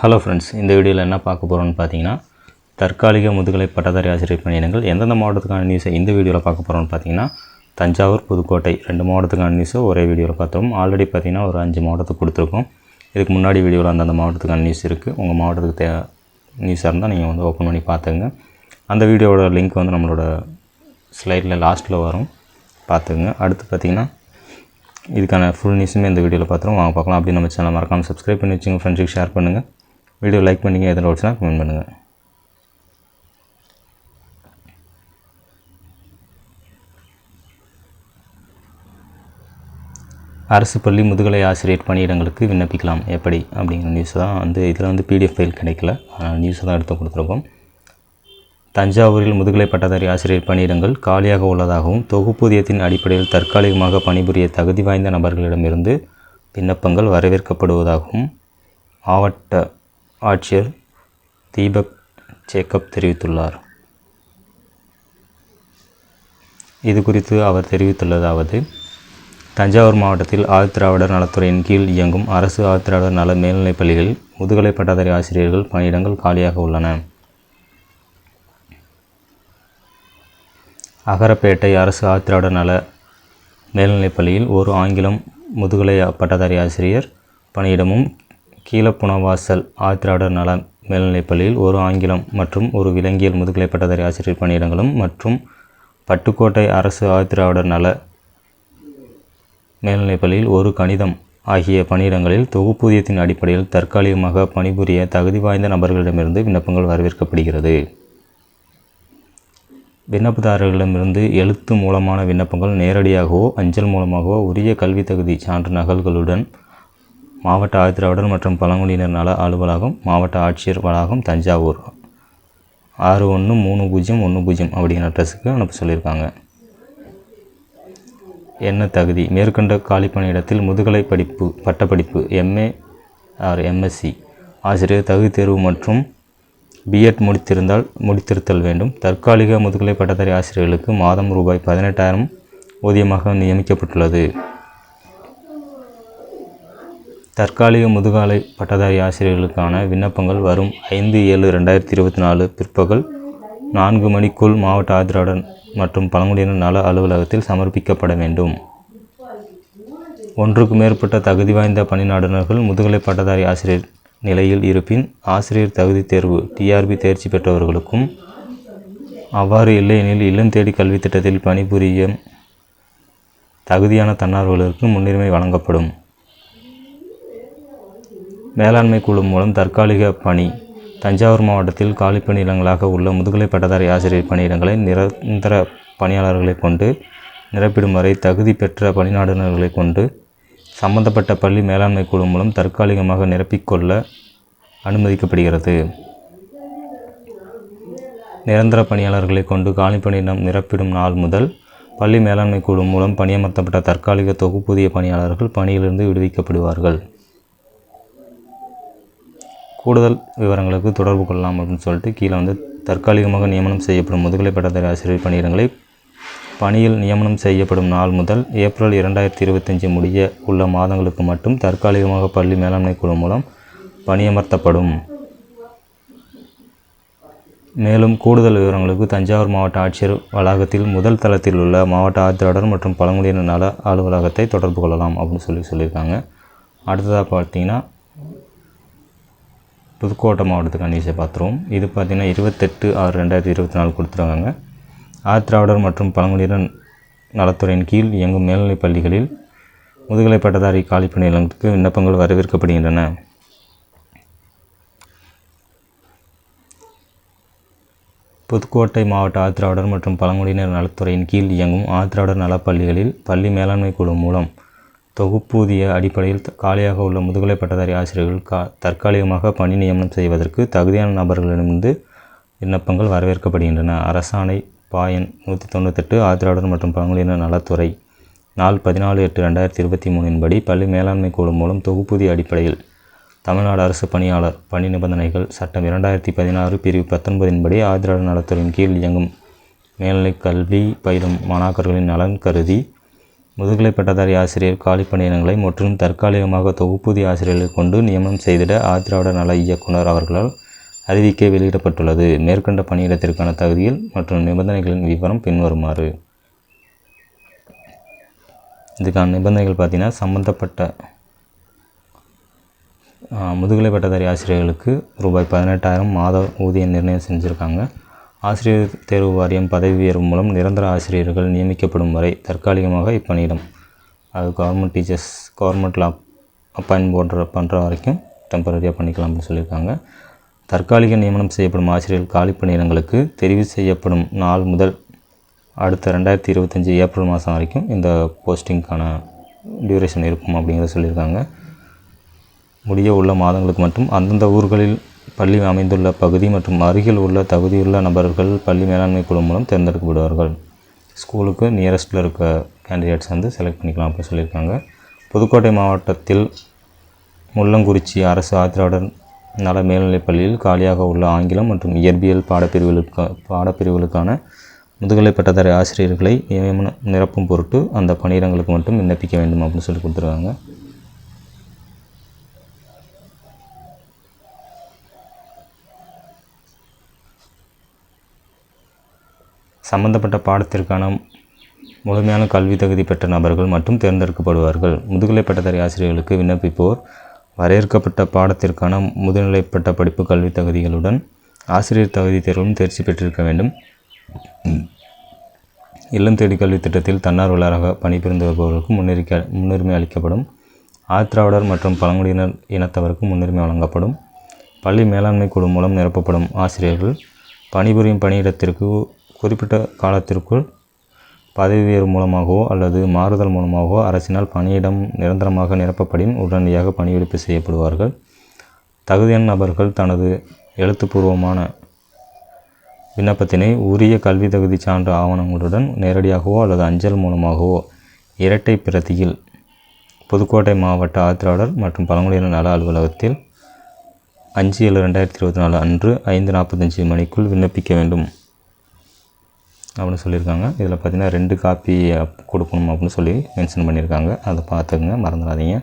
Hello friends இந்த வீடியோவில் என்ன பார்க்க போகிறோம்னு பார்த்தீங்கன்னா தற்காலிக முதுகலை பட்டதாரி ஆசிரியர் பணியிடங்கள் எந்தெந்த மாவட்டத்துக்கான நியூஸை இந்த வீடியோவில் பார்க்க போகிறோம்னு பார்த்தீங்கன்னா தஞ்சாவூர் புதுக்கோட்டை ரெண்டு மாவட்டத்துக்கான நியூஸை ஒரே வீடியோவில் பார்த்தோம். ஆல்ரெடி பார்த்தீங்கன்னா ஒரு அஞ்சு மாவட்டத்துக்கு கொடுத்துருக்கோம். இதுக்கு முன்னாடி வீடியோவில் அந்தந்த மாவட்டத்துக்கான நியூஸ் இருக்குது உங்கள் மாவட்டத்துக்கு தே நியூஸாக இருந்தால் நீங்கள் வந்து ஓப்பன் பண்ணி பார்த்துங்க அந்த வீடியோவோட லிங்க் வந்து நம்மளோட ஸ்லைடில் லாஸ்ட்டில் வரும். பார்த்துங்க அடுத்து பார்த்தீங்கன்னா இதுக்கான ஃபுல் நியூஸுமே இந்த வீடியோவில் பார்த்துருவோம். வாங்க பார்க்கலாம். அப்படி நம்ம சேனல் மறக்காமல் சப்ஸ்கிரைப் பண்ணி வச்சுங்க ஃப்ரெண்ட்ஸுக்கு ஷேர் பண்ணுங்கள் வீடியோ லைக் பண்ணிங்க எதில் வச்சுனா கமெண்ட் பண்ணுங்கள் அரசு பள்ளி முதுகலை ஆசிரியர் பணியிடங்களுக்கு விண்ணப்பிக்கலாம். எப்படி? அப்படிங்கிற நியூஸ் தான் வந்து இதில் வந்து பிடிஎஃப் ஃபைல் கிடைக்கல. நியூஸை தான் எடுத்து கொடுத்துருக்கோம். தஞ்சாவூரில் முதுகலை பட்டதாரி ஆசிரியர் பணியிடங்கள் காலியாக உள்ளதாகவும் தொகுப்பூதியத்தின் அடிப்படையில் தற்காலிகமாக பணிபுரிய தகுதி வாய்ந்த நபர்களிடமிருந்து விண்ணப்பங்கள் வரவேற்கப்படுவதாகவும் மாவட்ட ஆட்சியர் தீபக் ஜேக்கப் தெரிவித்துள்ளார். இது குறித்து அவர் தெரிவித்துள்ளதாவது தஞ்சாவூர் மாவட்டத்தில் ஆதித்திராவிடர் நலத்துறையின் கீழ் இயங்கும் அரசு ஆதித்திராவிடர் நல மேல்நிலைப் பள்ளிகளில் முதுகலை பட்டதாரி ஆசிரியர்கள் பணியிடங்கள் காலியாக உள்ளன. அகரப்பேட்டை அரசு ஆதித்திராவிடர் நல மேல்நிலைப் பள்ளியில் ஒரு ஆங்கிலம் முதுகலை பட்டதாரி ஆசிரியர் பணியிடமும் கீழப்புணவாசல் ஆத்திராடர் நல மேல்நிலைப்பள்ளியில் ஒரு ஆங்கிலம் மற்றும் ஒரு விலங்கியல் முதுகலை பட்டதாரி ஆசிரியர் பணியிடங்களும் மற்றும் பட்டுக்கோட்டை அரசு ஆதித்திராவிடர் நல மேல்நிலைப்பள்ளியில் ஒரு கணிதம் ஆகிய பணியிடங்களில் தொகுப்பூதியத்தின் அடிப்படையில் தற்காலிகமாக பணிபுரிய தகுதி வாய்ந்த நபர்களிடமிருந்து விண்ணப்பங்கள் வரவேற்கப்படுகிறது. விண்ணப்பதாரர்களிடமிருந்து எழுத்து மூலமான விண்ணப்பங்கள் நேரடியாகவோ அஞ்சல் மூலமாகவோ உரிய கல்வி தகுதி சான்று நகல்களுடன் மாவட்ட ஆயத்திராவிடர் மற்றும் பழங்குடியினர் நல அலுவலகம் மாவட்ட ஆட்சியர் வளாகம் தஞ்சாவூர். ஆறு ஒன்று மூணு பூஜ்ஜியம் ஒன்று பூஜ்ஜியம் அப்படிங்கிற அட்ரஸுக்கு அனுப்ப சொல்லியிருக்காங்க. என்ன தகுதி? மேற்கண்ட காலிப்பணியிடத்தில் முதுகலை படிப்பு பட்டப்படிப்பு எம்ஏ ஆர் எம்எஸ்சி ஆசிரியர் தகுதி தேர்வு மற்றும் பிஎட் முடித்திருந்தால் முடித்திருத்தல் வேண்டும். தற்காலிக முதுகலை பட்டதாரி ஆசிரியர்களுக்கு மாதம் ரூபாய் பதினெட்டாயிரம் ஊதியமாக நியமிக்கப்பட்டுள்ளது. தற்காலிக முதுகலை பட்டதாரி ஆசிரியர்களுக்கான விண்ணப்பங்கள் வரும் ஐந்து ஏழு ரெண்டாயிரத்தி இருபத்தி நாலு பிற்பகல் நான்கு மணிக்குள் மாவட்ட ஆதரவுடன் மற்றும் பழங்குடியினர் நல அலுவலகத்தில் சமர்ப்பிக்கப்பட வேண்டும். ஒன்றுக்கு மேற்பட்ட தகுதி வாய்ந்த பணிநாடுனர்கள் முதுகலை பட்டதாரி ஆசிரியர் நிலையில் இருப்பின் ஆசிரியர் தகுதி தேர்வு டிஆர்பி தேர்ச்சி பெற்றவர்களுக்கும் அவ்வாறு இல்லையெனில் இல்லம் தேடி கல்வி திட்டத்தில் பணிபுரியும் தகுதியான தன்னார்வலருக்கு முன்னுரிமை வழங்கப்படும். மேலாண்மை குழு மூலம் தற்காலிக பணி. தஞ்சாவூர் மாவட்டத்தில் காலி பணியிடங்களாக உள்ள முதுகலை பட்டதாரி ஆசிரியர் பணியிடங்களை நிரந்தர பணியாளர்களை கொண்டு நிரப்பிடும் வரை தகுதி பெற்ற பணிநாடுனர்களை கொண்டு சம்பந்தப்பட்ட பள்ளி மேலாண்மை குழு மூலம் தற்காலிகமாக நிரப்பிக்கொள்ள அனுமதிக்கப்படுகிறது. நிரந்தர பணியாளர்களை கொண்டு காலி பணியிடம் நிரப்பிடும் நாள் முதல் பள்ளி மேலாண்மை குழு மூலம் பணியமர்த்தப்பட்ட தற்காலிக தொகுப்புதிய பணியாளர்கள் பணியிலிருந்து விடுவிக்கப்படுவார்கள். கூடுதல் விவரங்களுக்கு தொடர்பு கொள்ளலாம் அப்படின்னு சொல்லிட்டு கீழே வந்து தற்காலிகமாக நியமனம் செய்யப்படும் முதுகலை பட்டதாரி ஆசிரியர் பணியிடங்களை பணியில் நியமனம் செய்யப்படும் நாள் முதல் ஏப்ரல் இரண்டாயிரத்தி இருபத்தஞ்சி முடிய உள்ள மாதங்களுக்கு மட்டும் தற்காலிகமாக பள்ளி மேலாண்மை குழு மூலம் பணியமர்த்தப்படும். மேலும் கூடுதல் விவரங்களுக்கு தஞ்சாவூர் மாவட்ட ஆட்சியர் வளாகத்தில் முதல் தளத்தில் உள்ள மாவட்ட ஆட்சியாளர் மற்றும் பழங்குடியினர் நல அலுவலகத்தை தொடர்பு கொள்ளலாம் அப்படின்னு சொல்லி சொல்லியிருக்காங்க. அடுத்ததாக பார்த்தீங்கன்னா புதுக்கோட்டை மாவட்டத்துக்கான நியூஸை பார்த்துருவோம் இது பார்த்திங்கன்னா இருபத்தெட்டு ஆறு ரெண்டாயிரத்தி இருபத்தி நாலு கொடுத்துருக்காங்க ஆத்திராவிடர் மற்றும் பழங்குடியினர் நலத்துறையின் கீழ் இயங்கும் மேல்நிலைப் பள்ளிகளில் முதுகலை பட்டதாரி காலி பணியிடங்களுக்கு விண்ணப்பங்கள் வரவேற்கப்படுகின்றன. புதுக்கோட்டை மாவட்ட ஆதிராவிடர் மற்றும் பழங்குடியினர் நலத்துறையின் கீழ் இயங்கும் ஆத்திராவிடர் நலப்பள்ளிகளில் பள்ளி மேலாண்மை குழு மூலம் தொகுப்பூதிய அடிப்படையில் காலியாக உள்ள முதுகலை பட்டதாரி ஆசிரியர்கள் கா தற்காலிகமாக பணி நியமனம் செய்வதற்கு தகுதியான நபர்களிடமிருந்து விண்ணப்பங்கள் வரவேற்கப்படுகின்றன. அரசாணை பாயன் நூற்றி தொண்ணூத்தெட்டு ஆதரவாளர் மற்றும் பழங்குடியினர் நலத்துறை நாள் பதினாலு எட்டு ரெண்டாயிரத்தி இருபத்தி மூணின் படி பள்ளி மேலாண்மை குழு மூலம் தொகுப்பூதிய அடிப்படையில் தமிழ்நாடு அரசு பணியாளர் பணி நிபந்தனைகள் சட்டம் இரண்டாயிரத்தி பதினாறு பிரிவு பத்தொன்பதின் படி நலத்துறையின் கீழ் இயங்கும் மேல்நிலை கல்வி பயிலும் மாணாக்கர்களின் நலன் கருதி முதுகலை பட்டதாரி ஆசிரியர் காலி பணியிடங்களை முற்றிலும் தற்காலிகமாக தொகுப்பூதிய ஆசிரியர்களை கொண்டு நியமனம் செய்திட ஆதிராவிட நல இயக்குனர் அவர்களால் அறிவிக்கை வெளியிடப்பட்டுள்ளது. மேற்கண்ட பணியிடத்திற்கான தகுதியில் மற்றும் நிபந்தனைகளின் விவரம் பின்வருமாறு. இதுக்கான நிபந்தனைகள் பார்த்தீங்கன்னா சம்மந்தப்பட்ட முதுகலை பட்டதாரி ஆசிரியர்களுக்கு ரூபாய் பதினெட்டாயிரம் மாத ஊதியம் நிர்ணயம் செஞ்சுருக்காங்க. ஆசிரியர் தேர்வு வாரியம் பதவி உயர்வு மூலம் நிரந்தர ஆசிரியர்கள் நியமிக்கப்படும் வரை தற்காலிகமாக இப்பணியிடம் அது கவர்மெண்ட் டீச்சர்ஸ் கவர்மெண்ட்டில் அப் அப்பாயின் போன்ற பண்ணுற வரைக்கும் டெம்பரரியாக பண்ணிக்கலாம் அப்படின்னு சொல்லியிருக்காங்க. தற்காலிக நியமனம் செய்யப்படும் ஆசிரியர்கள் காலி பணியிடங்களுக்கு தெரிவு செய்யப்படும் நாள் முதல் அடுத்த ரெண்டாயிரத்தி இருபத்தஞ்சி ஏப்ரல் மாதம் வரைக்கும் இந்த போஸ்டிங்க்கான டியூரேஷன் இருக்கும் அப்படிங்கிறத சொல்லியிருக்காங்க. முடிய உள்ள மாதங்களுக்கு மட்டும் அந்தந்த ஊர்களில் பள்ளி அமைந்துள்ள பகுதி மற்றும் அருகில் உள்ள தகுதியுள்ள நபர்கள் பள்ளி மேலாண்மை குழு மூலம் தேர்ந்தெடுக்கப்படுவார்கள். ஸ்கூலுக்கு நியரஸ்ட்டில் இருக்க கேண்டிடேட்ஸ் வந்து செலக்ட் பண்ணிக்கலாம் அப்படின்னு சொல்லியிருக்காங்க. புதுக்கோட்டை மாவட்டத்தில் முள்ளங்குறிச்சி அரசு ஆத்திராடர் நல மேல்நிலைப் பள்ளியில் காலியாக உள்ள ஆங்கிலம் மற்றும் இயற்பியல் பாடப்பிரிவுகளுக்கு பாடப்பிரிவுகளுக்கான முதுகலை பட்டதாரி ஆசிரியர்களை நியமனம் நிரப்பும் பொருட்டு அந்த பணியிடங்களுக்கு மட்டும் விண்ணப்பிக்க வேண்டும் அப்படின்னு சொல்லி கொடுத்துருக்காங்க. சம்பந்தப்பட்ட பாடத்திற்கான முழுமையான கல்வி தகுதி பெற்ற நபர்கள் மட்டும் தேர்ந்தெடுக்கப்படுவார்கள். முதுகலை பட்டதாரி ஆசிரியர்களுக்கு விண்ணப்பிப்போர் வரையறுக்கப்பட்ட பாடத்திற்கான முதுநிலைப்பட்ட படிப்பு கல்வி தகுதிகளுடன் ஆசிரியர் தகுதி தேர்விலும் தேர்ச்சி பெற்றிருக்க வேண்டும். இல்லம் தேடி கல்வி திட்டத்தில் தன்னார்வலராக பணிபுரிந்து வருபவர்களுக்கு முன்னுரிக்க முன்னுரிமை அளிக்கப்படும். ஆத்திராவிடர் மற்றும் பழங்குடியினர் இனத்தவருக்கு முன்னுரிமை வழங்கப்படும். பள்ளி மேலாண்மை குழு மூலம் நிரப்பப்படும் ஆசிரியர்கள் பணிபுரியும் பணியிடத்திற்கு குறிப்பிட்ட காலத்திற்குள் பதவி உயர்வு மூலமாகவோ அல்லது மாறுதல் மூலமாகவோ அரசினால் பணியிடம் நிரந்தரமாக நிரப்பப்படின் உடனடியாக பணியெடுப்பு செய்யப்படுவார்கள். தகுதியான நபர்கள் தனது எழுத்துப்பூர்வமான விண்ணப்பத்தினை உரிய கல்வி தகுதி சான்று ஆவணங்களுடன் நேரடியாகவோ அல்லது அஞ்சல் மூலமாகவோ இரட்டை பிரதியில் புதுக்கோட்டை மாவட்ட ஆத்திராளர் மற்றும் பழங்குடியினர் நல அலுவலகத்தில் அஞ்சு ஏழு ரெண்டாயிரத்தி இருபத்தி நாலு அன்று ஐந்து நாற்பத்தஞ்சு மணிக்குள் விண்ணப்பிக்க வேண்டும். அப்படின்னு சொல்லியிருக்காங்க. இதில் பார்த்தீங்கன்னா ரெண்டு காப்பி கொடுக்கணும் அப்படின்னு சொல்லி மென்ஷன் பண்ணியிருக்காங்க. அதை பார்த்துக்குங்க மறந்துடாதீங்க.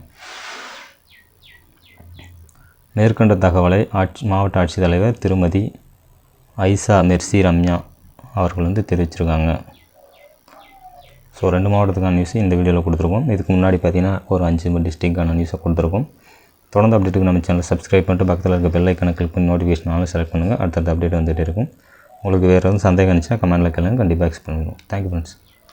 மேற்கண்ட தகவலை ஆட்சி மாவட்ட ஆட்சித்தலைவர் திருமதி ஐசா மெர்சி ரம்யா அவர்கள் வந்து தெரிவிச்சிருக்காங்க. ஸோ ரெண்டு மாவட்டத்துக்கான நியூஸ் இந்த வீடியோவில் கொடுத்துருக்கோம். இதுக்கு முன்னாடி பார்த்தீங்கன்னா ஒரு அஞ்சு டிஸ்ட்ரிக்டான நியூஸை கொடுத்துருக்கோம். தொடர்ந்து அப்டேட்டுக்கு நம்ம சேனலை சப்ஸ்கிரைப் பண்ணிட்டு பக்கத்தில் இருக்க பெல் ஐக்கனை கிளிக் பண்ணி நோட்டிஃபிகேஷனாலும் செலக்ட் பண்ணுங்கள் அடுத்தடுத்த அப்டேட் வந்துகிட்டே இருக்கும். உங்களுக்கு வேறு எதுவும் சந்தேகம் இருந்துச்சுன்னா கமெண்ட்டில் கேளுங்க. கண்டிப்பாக எக்ஸ்பிளைன் பண்ணுவோம் தேங்க்யூ ஃப்ரெண்ட்ஸ்